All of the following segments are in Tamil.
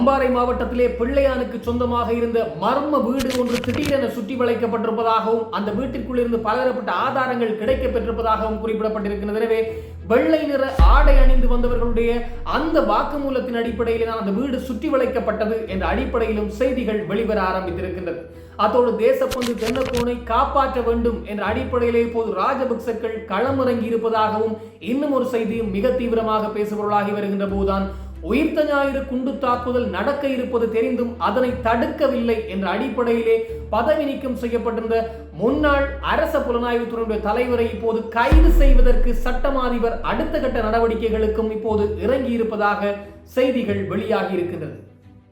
அம்பாறை மாவட்டத்திலே பிள்ளையானுக்கு சொந்தமாக இருந்த மர்ம வீடு ஒன்று திடீரென சுற்றி வளைக்கப்பட்டிருப்பதாகவும் அந்த வீட்டிற்குள் இருந்து பலதரப்பட்ட ஆதாரங்கள் கிடைக்க பெற்றிருப்பதாகவும் குறிப்பிடப்பட்டிருக்கிறது எனவே வெள்ளை நிற ஆடை அணிந்து வந்தவர்களுடைய அந்த வாக்குமூலத்தின் அடிப்படையில் தான் அந்த வீடு சுற்றி வளைக்கப்பட்டது என்ற அடிப்படையிலும் செய்திகள் வெளிவர ஆரம்பித்திருக்கின்றது. அத்தோடு தேசப்பந்து தென்னக்கோனை காப்பாற்ற வேண்டும் என்ற அடிப்படையிலே இப்போது ராஜபக்சர்கள் களமிறங்கி இருப்பதாகவும் இன்னும் ஒரு செய்தியும் மிக தீவிரமாக பேசுபொருளாகி வருகின்ற போதுதான் உயிர்த்த ஞாயிறு குண்டு தாக்குதல் நடக்க இருப்பது தெரிந்தும் அதனை தடுக்கவில்லை என்ற அடிப்படையிலே பதவி நீக்கம் செய்யப்பட்டிருந்த முன்னாள் அரச புலனாய்வுத்துறையுடைய தலைவரை இப்போது கைது செய்வதற்கு சட்டமாதிபர் அடுத்த கட்ட நடவடிக்கைகளுக்கும் இப்போது இறங்கி இருப்பதாக செய்திகள் வெளியாகி இருக்கின்றது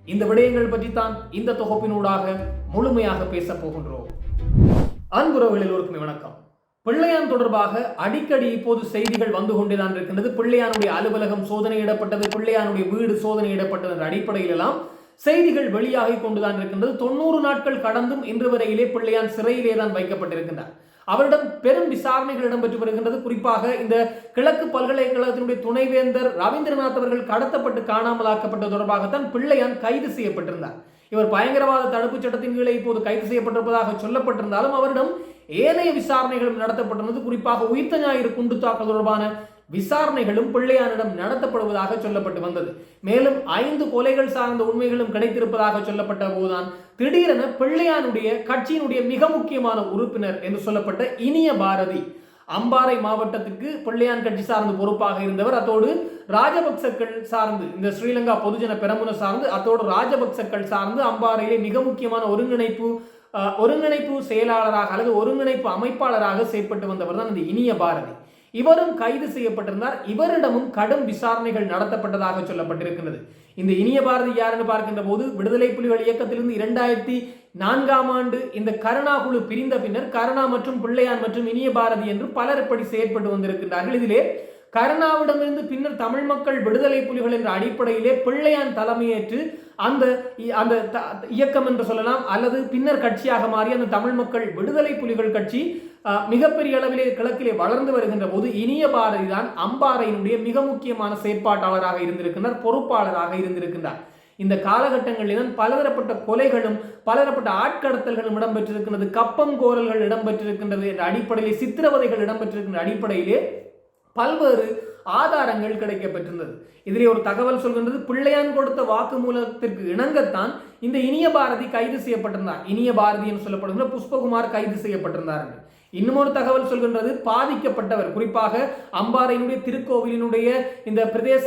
இந்த விடயங்கள் பற்றி தான் இந்த தொகுப்பினூடாக முழுமையாக பேசப் போகின்றோம். அன்புறவுகளில் ஒருக்குமே வணக்கம். பிள்ளையான் தொடர்பாக அடிக்கடி இப்போது செய்திகள் வந்து கொண்டுதான் இருக்கின்றது. பிள்ளையானுடைய அலுவலகம் சோதனையிடப்பட்டது பிள்ளையானுடைய வீடு சோதனையிடப்பட்டது என்ற அடிப்படையில் எல்லாம் செய்திகள் வெளியாகி கொண்டுதான் இருக்கின்றது. தொண்ணூறு நாட்கள் கடந்தும் இன்று வரையிலே பிள்ளையான் சிறையிலே தான் வைக்கப்பட்டிருக்கின்றார். அவரிடம் பெரும் விசாரணைகள் இடம்பெற்று வருகின்றது. குறிப்பாக இந்த கிழக்கு பல்கலைக்கழகத்தினுடைய துணைவேந்தர் ரவீந்திரநாத் அவர்கள் கடத்தப்பட்டு காணாமலாக்கப்பட்டது தொடர்பாகத்தான் பிள்ளையான் கைது செய்யப்பட்டிருந்தார். இவர் பயங்கரவாத தடுப்புச் சட்டத்தின் கீழே இப்போது கைது செய்யப்பட்டிருப்பதாக சொல்லப்பட்டிருந்தாலும் அவரிடம் ஏனைய விசாரணைகளும் நடத்தப்பட்டிருந்தது. குறிப்பாக உயிர்த்த ஞாயிறு குண்டு தாக்கல் தொடர்பான விசாரணைகளும் பிள்ளையானிடம் நடத்தப்படுவதாக சொல்லப்பட்டு வந்தது. மேலும் ஐந்து கொலைகள் சார்ந்த உண்மைகளும் கிடைத்திருப்பதாக சொல்லப்பட்ட போதுதான் திடீரென பிள்ளையானுடைய கட்சியினுடைய மிக முக்கியமான உறுப்பினர் என்று சொல்லப்பட்ட இனிய பாரதி அம்பாறை மாவட்டத்திற்கு பிள்ளையான் கட்சி சார்ந்து பொறுப்பாக இருந்தவர் அத்தோடு ராஜபக்சக்கள் சார்ந்து இந்த ஸ்ரீலங்கா பொதுஜன பெரமுன சார்ந்து அத்தோடு ராஜபக்சக்கள் சார்ந்து அம்பாறையிலே மிக முக்கியமான ஒருங்கிணைப்பு ஒருங்கிணைப்பு செயலாளராக அல்லது ஒருங்கிணைப்பு அமைப்பாளராக செயற்பட்டு வந்தவர் தான் இந்த இனிய பாரதி. இவரும் கைது செய்யப்பட்டிருந்தார். இவரிடமும் கடும் விசாரணைகள் நடத்தப்பட்டதாக சொல்லப்பட்டிருக்கிறது இந்த இனிய பாரதி யாருன்னு பார்க்கின்ற போது விடுதலை புலிகள் இயக்கத்திலிருந்து இரண்டாயிரத்தி நான்காம் ஆண்டு இந்த கருணா குழு பிரிந்த பின்னர் கருணா மற்றும் பிள்ளையான் மற்றும் இனிய பாரதி என்று பலர் இப்படி செயற்பட்டு வந்திருக்கின்றார்கள். இதிலே கருணாவிடமிருந்து பின்னர் தமிழ் மக்கள் விடுதலை புலிகள் என்ற அடிப்படையிலே பிள்ளையான் தலைமையேற்று அந்த அந்த த- இயக்கம் என்று சொல்லலாம் அல்லது பின்னர் கட்சியாக மாறி அந்த தமிழ் மக்கள் விடுதலை புலிகள் கட்சி மிகப்பெரிய அளவிலே கிழக்கிலே வளர்ந்து வருகின்ற போது இனிய பாரதி தான் அம்பாறையினுடைய மிக முக்கியமான செயற்பாட்டாளராக இருந்திருக்கின்றார் பொறுப்பாளராக இருந்திருக்கின்றார். இந்த காலகட்டங்களில்தான் பலதரப்பட்ட கொலைகளும் பலதரப்பட்ட ஆட்கடத்தல்களும் இடம்பெற்றிருக்கின்றது. கப்பம் கோரல்கள் இடம்பெற்றிருக்கின்றது என்ற அடிப்படையில் சித்திரவதைகள் இடம்பெற்றிருக்கின்ற அடிப்படையிலே பல்வேறு ஆதாரங்கள் கிடைக்கப்பெற்றிருந்தது. இதிலே ஒரு தகவல் சொல்கின்றது பிள்ளையான் கொடுத்த வாக்குமூலத்திற்கு இணங்கத்தான் இந்த இனிய பாரதி கைது செய்யப்பட்டிருந்தார். இனிய பாரதி என்று சொல்லப்படுகிற புஷ்பகுமார் கைது செய்யப்பட்டிருந்தார் இன்னமொரு தகவல் சொல்கின்றது பாதிக்கப்பட்டவர். குறிப்பாக அம்பாறையினுடைய திருக்கோவிலினுடைய இந்த பிரதேச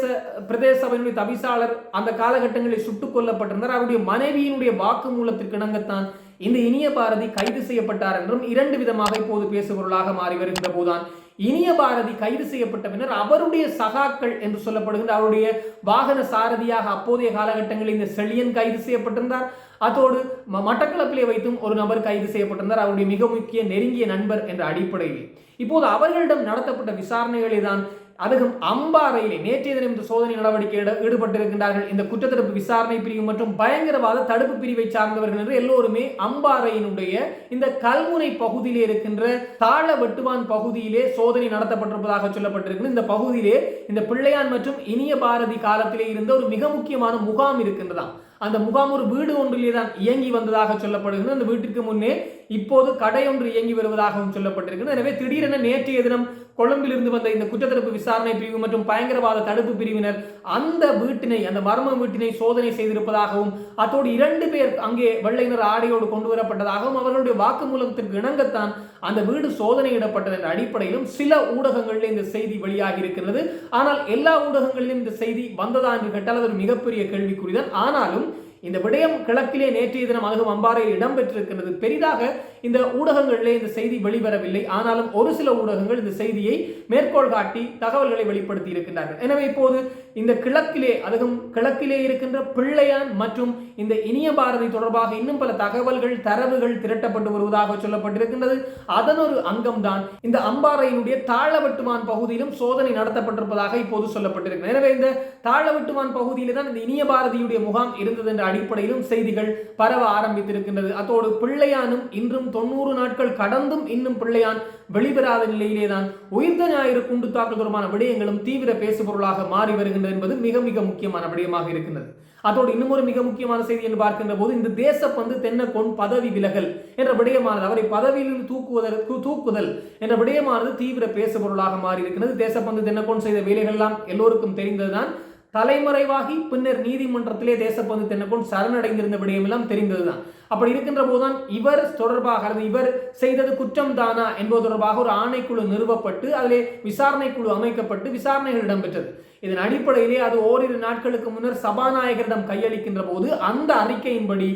பிரதேச சபையினுடைய தவிசாளர் அந்த காலகட்டங்களில் சுட்டுக் கொல்லப்பட்டிருந்தார். அவருடைய மனைவியினுடைய வாக்குமூலத்திற்கு இணங்கத்தான் இந்த இனிய பாரதி கைது செய்யப்பட்டார் என்றும் இரண்டு விதமாக இப்போது பேசுபொருளாக மாறி வருகின்ற போதுதான் இனிய பாரதி கைது செய்யப்பட்ட பின்னர் அவருடைய சகாக்கள் என்று சொல்லப்படுகின்ற அவருடைய வாகன சாரதியாக அப்போதைய காலகட்டங்களில் இந்த செழியன் கைது செய்யப்பட்டிருந்தார். அதோடு ம- மட்டக்களப்பிலே வைத்தும் ஒரு நபர் கைது செய்யப்பட்டிருந்தார். அவருடைய மிக முக்கிய நெருங்கிய நண்பர் என்ற அடிப்படையில். இப்போது அவர்களிடம் நடத்தப்பட்ட விசாரணைகளை தான் அதுவும் அம்பாறையிலே நேற்றைய தினம் இந்த சோதனை நடவடிக்கையில் ஈடுபட்டிருக்கின்றார்கள். இந்த குற்றத்தடுப்பு விசாரணை பிரிவு மற்றும் பயங்கரவாத தடுப்பு பிரிவை சார்ந்தவர்கள் என்று எல்லோருமே அம்பாறையினுடைய இந்த கல்முனை பகுதியிலே இருக்கின்ற தாழ வெட்டுவான் பகுதியிலே சோதனை நடத்தப்பட்டிருப்பதாக சொல்லப்பட்டிருக்கிறது. இந்த பகுதியிலே இந்த பிள்ளையான் மற்றும் இனிய பாரதி காலத்திலே இருந்த ஒரு மிக முக்கியமான முகாம் இருக்கின்றதாம். அந்த முகாம் ஒரு வீடு ஒன்றிலே தான் இயங்கி வந்ததாக சொல்லப்படுகிறது அந்த வீட்டிற்கு முன்னே இப்போது கடை ஒன்று இயங்கி வருவதாகவும் சொல்லப்பட்டிருக்கிறது. எனவே திடீரென நேற்றைய தினம் கொழும்பிலிருந்து வந்த இந்த குற்றத்தடுப்பு விசாரணை பிரிவு மற்றும் பயங்கரவாத தடுப்பு பிரிவினர் அந்த வீட்டினை அந்த மர்ம வீட்டினை சோதனை செய்திருப்பதாகவும் அத்தோடு இரண்டு பேர் அங்கே வெள்ளையினர் ஆடையோடு கொண்டு வரப்பட்டதாகவும் அவர்களுடைய வாக்குமூலத்திற்கு இணங்கத்தான் அந்த வீடு சோதனையிடப்பட்டது என்ற அடிப்படையிலும் சில ஊடகங்களில் இந்த செய்தி வெளியாகி இருக்கிறது ஆனால் எல்லா ஊடகங்களிலும் இந்த செய்தி வந்ததா என்று கேட்டால் அது ஒரு மிகப்பெரிய கேள்விக்குறிதான். ஆனாலும் இந்த விடயம் கிழக்கிலே நேற்றைய தினம் அழகும் அம்பாறையில் இடம்பெற்றிருக்கிறது பெரிதாக இந்த ஊடகங்களிலே இந்த செய்தி வெளிவரவில்லை. ஆனாலும் ஒரு சில ஊடகங்கள் இந்த செய்தியை மேற்கோள் காட்டி தகவல்களை வெளிப்படுத்தி இருக்கின்றார்கள். எனவே இப்போது இந்த கிழக்கிலே அதுவும் கிழக்கிலே இருக்கின்ற பிள்ளையான் மற்றும் இந்த இனிய பாரதி தொடர்பாக இன்னும் பல தகவல்கள் தரவுகள் திரட்டப்பட்டு வருவதாக சொல்லப்பட்டிருக்கின்றது. அதன் ஒரு அங்கம்தான் இந்த அம்பாறையினுடைய தாழவட்டுமான் பகுதியிலும் சோதனை நடத்தப்பட்டிருப்பதாக இப்போது சொல்லப்பட்டிருக்கிறது. எனவே இந்த தாழவட்டுமான் பகுதியில் தான் இந்த இனிய பாரதியுடைய முகாம் இருந்தது என்ற அடிப்படையிலும் செய்திகள் பரவ ஆரம்பித்திருக்கின்றது. அதோடு பிள்ளையானும் இன்றும் தொண்ணூறு நாட்கள் கடந்தும் இன்னும் பிள்ளையான் வெளிவராத நிலையிலே தான் உயிர்த்த ஞாயிறு குண்டு தாக்கல் தொடர்பான விடயங்களும் தீவிர பேசுபொருளாக மாறி வருகின்றது என்பது மிக மிக முக்கியமான விடயமாக இருக்கின்றது. அதோடு இன்னும் ஒரு மிக முக்கியமான செய்தி என்று பார்க்கின்ற போது இந்த தேசப்பந்து தென்னக்கோன் பதவி விலகல் என்ற விடயமானது அவரை பதவியில் தூக்குவதற்கு தூக்குதல் என்ற விடயமானது தீவிர பேசுபொருளாக மாறி இருக்கிறது தேசப்பந்து தென்னக்கோன் செய்த வேலைகள் எல்லாம் எல்லோருக்கும் தெரிந்ததுதான் தலைமறைவாகி பின்னர் நீதிமன்றத்திலே தேசப்பந்து தென்னக்கோன் சரணடைந்திருந்த விடயமெல்லாம் தெரிந்ததுதான். அப்படி இருக்கின்ற போதுதான் இவர் தொடர்பாக அல்லது இவர் செய்தது குற்றம் தானா என்பது தொடர்பாக ஒரு ஆணைக்குழு நிறுவப்பட்டு அதிலே விசாரணை குழு அமைக்கப்பட்டு விசாரணைகள் இடம்பெற்றது. இதன் அடிப்படையிலே அது ஓரிரு நாட்களுக்கு முன்னர் சபாநாயகரிடம் கையளிக்கின்ற போது அந்த அறிக்கையின்படி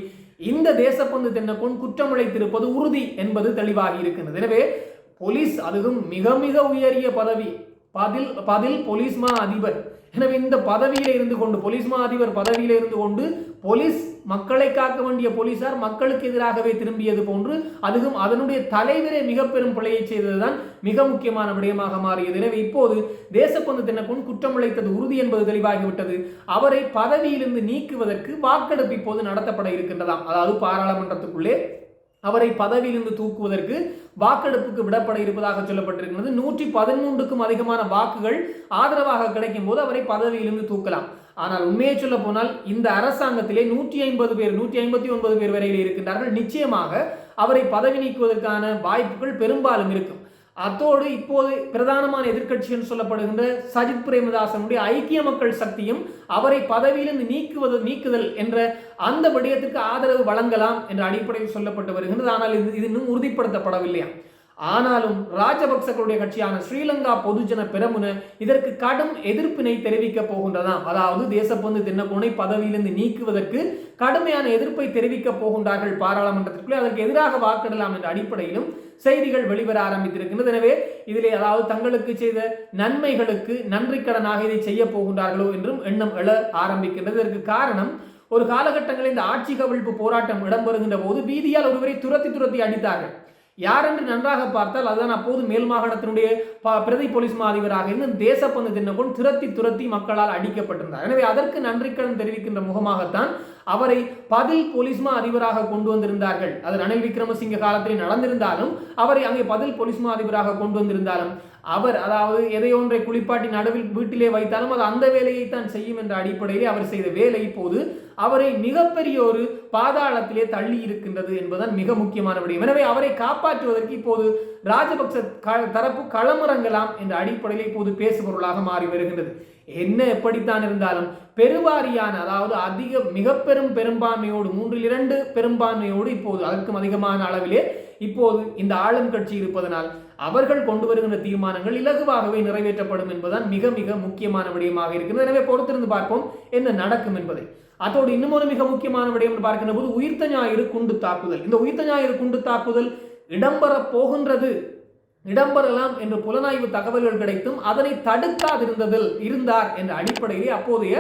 இந்த தேசப்பந்து தென்னக்கோன் குற்றமழைத்திருப்பது உறுதி என்பது தெளிவாகி இருக்கின்றது. எனவே போலீஸ் அதுவும் மிக மிக உயரிய பதவி. பதில் பதில் போலீஸ் மா அதிபர் எனவே இந்த பதவியில் இருந்து கொண்டு போலீஸ் மா அதிபர் பதவியில் இருந்து கொண்டு போலீஸ் மக்களை காக்க வேண்டிய போலீசார் மக்களுக்கு எதிராகவே திரும்பியது போன்று அதுவும் அதனுடைய தலைவரே மிக பெரும் பிழையை செய்ததுதான் மிக முக்கியமான விடயமாக மாறியது. எனவே இப்போது தேசப்பந்து தினக்குன் குற்றம் உழைத்தது உறுதி என்பது தெளிவாகிவிட்டது. அவரை பதவியிலிருந்து நீக்குவதற்கு வாக்கெடுப்பு இப்போது நடத்தப்பட இருக்கின்றதாம். அதாவது பாராளுமன்றத்துக்குள்ளே அவரை பதவியிலிருந்து தூக்குவதற்கு வாக்கெடுப்புக்கு விடப்பட இருப்பதாக சொல்லப்பட்டிருக்கிறது. நூற்றி பதிமூன்றுக்கும் அதிகமான வாக்குகள் ஆதரவாக கிடைக்கும் போது அவரை பதவியிலிருந்து தூக்கலாம். ஆனால் உண்மையை சொல்ல போனால் இந்த அரசாங்கத்திலே நூற்றி ஐம்பது பேர் நூற்றி ஐம்பத்தி ஒன்பது பேர் வரையில் இருக்கின்றார்கள். நிச்சயமாக அவரை பதவி நீக்குவதற்கான வாய்ப்புகள் பெரும்பாலும் இருக்கும். அத்தோடு இப்போது பிரதானமான எதிர்க்கட்சிகள் சொல்லப்படுகின்ற சஜித் பிரேமதாசனுடைய ஐக்கிய மக்கள் சக்தியும் அவரை பதவியிலிருந்து நீக்குவது நீக்குதல் என்ற அந்த விடயத்திற்கு ஆதரவு வழங்கலாம் என்ற அடிப்படையில் சொல்லப்பட்டு வருகின்றது. ஆனால் இது இது இன்னும் உறுதிப்படுத்தப்படவில்லையா ஆனாலும் ராஜபக்சர்களுடைய கட்சியான ஸ்ரீலங்கா பொதுஜன பெரமுன இதற்கு கடும் எதிர்ப்பினை தெரிவிக்க போகின்றதாம் அதாவது தேசப்பந்து தின்னகோனை பதவியிலிருந்து நீக்குவதற்கு கடுமையான எதிர்ப்பை தெரிவிக்க போகின்றார்கள் பாராளுமன்றத்திற்குள்ளே. அதற்கு எதிராக வாக்கிடலாம் என்ற அடிப்படையிலும் செய்திகள் வெளிவர ஆரம்பித்திருக்கின்றது எனவே இதிலே அதாவது தங்களுக்கு செய்த நன்மைகளுக்கு நன்றி கடனாக இதை செய்ய போகின்றார்களோ என்றும் எண்ணம் எழ ஆரம்பிக்கின்றது. இதற்கு காரணம் ஒரு காலகட்டங்களில் இந்த ஆட்சி கவிழ்ப்பு போராட்டம் இடம்பெறுகின்ற போது வீதியால் ஒருவரை துரத்தி துரத்தி அடித்தார்கள். யார் என்று நன்றாக பார்த்தால் அதுதான் அப்போது மேல் மாகாணத்தினுடைய பிரதி போலீஸ் மா அதிபராக இருந்து தேசப்பந்து தினகுன் துரத்தி துரத்தி மக்களால் அடிக்கப்பட்டிருந்தார். எனவே அதற்கு நன்றிக்கடன் தெரிவிக்கின்ற முகமாகத்தான் அவரை பதில் போலீஸ்மா அதிபராக கொண்டு வந்திருந்தார்கள். அது ரணில் விக்ரமசிங்க காலத்தில் நடந்திருந்தாலும் அவரை அங்கே பதில் போலீஸ்மா அதிபராக கொண்டு வந்திருந்தாலும் அவர் அதாவது எதை ஒன்றை குளிப்பாட்டி நடுவில் வீட்டிலே வைத்தாலும் அது அந்த வேலையை தான் செய்யும் என்ற அடிப்படையிலே அவர் செய்த வேலை இப்போது அவரை மிகப்பெரிய ஒரு பாதாளத்திலே தள்ளி இருக்கின்றது என்பதுதான் மிக முக்கியமான விடயம். எனவே அவரை காப்பாற்றுவதற்கு இப்போது ராஜபக்ச தரப்பு களமிறங்கலாம் என்ற அடிப்படையில் இப்போது பேசுபொருளாக மாறி வருகின்றது. என்ன எப்படித்தான் இருந்தாலும் பெருவாரியான அதாவது அதிக மிக பெரும் பெரும்பான்மையோடு மூன்றில் இரண்டு பெரும்பான்மையோடு இப்போது அதற்கும் அதிகமான அளவிலே இப்போது இந்த ஆளும் கட்சி இருப்பதனால் அவர்கள் கொண்டு வருகின்ற தீர்மானங்கள் இலகுவாகவே நிறைவேற்றப்படும் என்பதுதான் மிக மிக முக்கியமான விடயமாக இருக்கிறது. எனவே பொறுத்திருந்து பார்ப்போம் என்ன நடக்கும் என்பதை. அதோடு இன்னும் ஒரு மிக முக்கியமான விடயம் என்று பார்க்கின்ற போது உயிர்த்த ஞாயிறு குண்டு தாக்குதல். இந்த உயிர்த்த ஞாயிறு குண்டு தாக்குதல் இடம்பெற போகின்றது. இடம்பெறலாம் என்று புலனாய்வு தகவல்கள் கிடைத்தும் அதனை தடுக்காதிருந்ததில் இருந்தார் என்ற அடிப்படையிலே அப்போதைய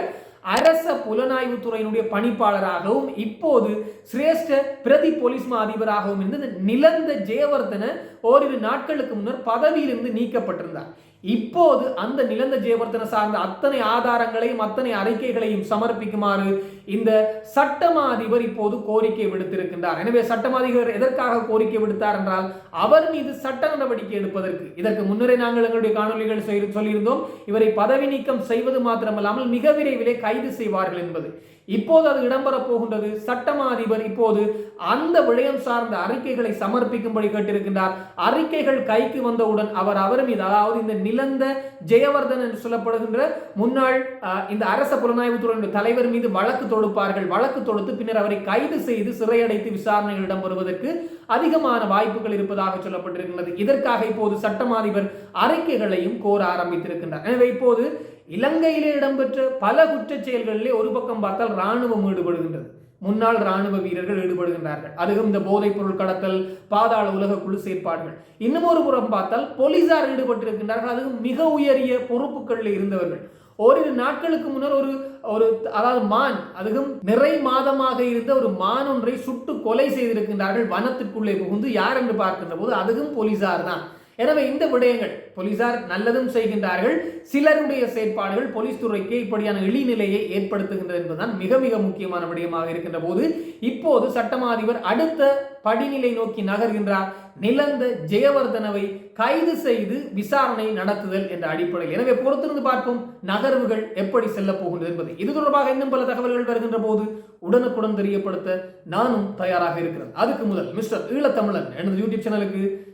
அரச புலனாய்வு துறையினுடைய பணிப்பாளராகவும் இப்போது சிரேஷ்ட பிரதி போலீஸ் மா அதிபராகவும் இருந்தது நிலந்த ஜெயவர்தன ஓரிரு நாட்களுக்கு முன்னர் பதவியிலிருந்து நீக்கப்பட்டிருந்தார். இப்போது அந்த நிலந்த ஜெயவர்தன சார்ந்த அத்தனை ஆதாரங்களையும் அத்தனை அறிக்கைகளையும் சமர்ப்பிக்குமாறு இந்த சட்டமா அதிபர் இப்போது கோரிக்கை விடுத்திருக்கின்றார். எனவே சட்டமாதிபர் எதற்காக கோரிக்கை விடுத்தார் என்றால் அவர் மீது சட்ட நடவடிக்கை எடுப்பதற்கு. இதற்கு முன்னரே நாங்கள் எங்களுடைய காணொலிகள் சொல்லியிருந்தோம் இவரை பதவி நீக்கம் செய்வது மாத்திரமல்லாமல் மிக விரைவிலே கைது செய்வார்கள் என்பது. இப்போது அது இடம்பெறப் போகின்றது சட்டமா அதிபர் இப்போது அந்த விடயம் சார்ந்த அறிக்கைகளை சமர்ப்பிக்கும்படி கேட்டிருக்கின்றார். அறிக்கைகள் கைக்கு வந்தவுடன் அவர் அவர் மீது அதாவது இந்த நிலந்த ஜெயவர்தன் என்று சொல்லப்படுகின்ற முன்னாள் இந்த அரச புலனாய்வுத்துறையினுடைய தலைவர் மீது வழக்கு தொடுப்பார்கள். வழக்கு தொடுத்து பின்னர் அவரை கைது செய்து சிறையடைத்து விசாரணைகள் இடம்பெறுவதற்கு அதிகமான வாய்ப்புகள் இருப்பதாக சொல்லப்பட்டிருக்கின்றது. இதற்காக இப்போது சட்டமாதிபர் அறிக்கைகளையும் கோர ஆரம்பித்திருக்கின்றார். எனவே இப்போது இலங்கையிலே இடம்பெற்ற பல குற்றச் செயல்களிலே ஒரு பக்கம் பார்த்தால் இராணுவம் ஈடுபடுகின்றது. முன்னாள் ராணுவ வீரர்கள் ஈடுபடுகின்றார்கள். அதுவும் இந்த போதைப் பொருள் கடத்தல் பாதாள உலக குழு செயற்பாடுகள். இன்னும் ஒரு புறம் பார்த்தால் போலீசார் ஈடுபட்டிருக்கின்றார்கள். அதுவும் மிக உயரிய பொறுப்புகளில் இருந்தவர்கள். ஓரிரு நாட்களுக்கு முன்னர் ஒரு ஒரு அதாவது மான் அதுவும் நிறை மாதமாக இருந்த ஒரு மான் ஒன்றை சுட்டு கொலை செய்திருக்கின்றார்கள். வனத்திற்குள்ளே புகுந்து யார் என்று பார்க்கின்ற போது அதுவும் போலீசார் தான். எனவே இந்த விடயங்கள் போலீசார் நல்லதும் செய்கின்றார்கள். சிலருடைய செயற்பாடுகள் போலீஸ் துறைக்கு இப்படியான இழிநிலையை ஏற்படுத்துகின்றது என்பதுதான் மிக மிக முக்கியமான விடயமாக இருக்கின்ற போது இப்போது சட்டமா அதிபர் அடுத்த படிநிலை நோக்கி நகர்கின்றார். நிலந்த ஜெயவர்தனவை கைது செய்து விசாரணை நடத்துதல் என்ற அடிப்படையில். எனவே பொறுத்திருந்து பார்ப்போம் நகர்வுகள் எப்படி செல்ல போகின்றது என்பது. இது தொடர்பாக இன்னும் பல தகவல்கள் வருகின்ற போது உடனுக்குடன் தெரியப்படுத்த நானும் தயாராக இருக்கிறேன். அதுக்கு முதல் மிஸ்டர் ஈழத்தமிழன் எனது யூடியூப் சேனலுக்கு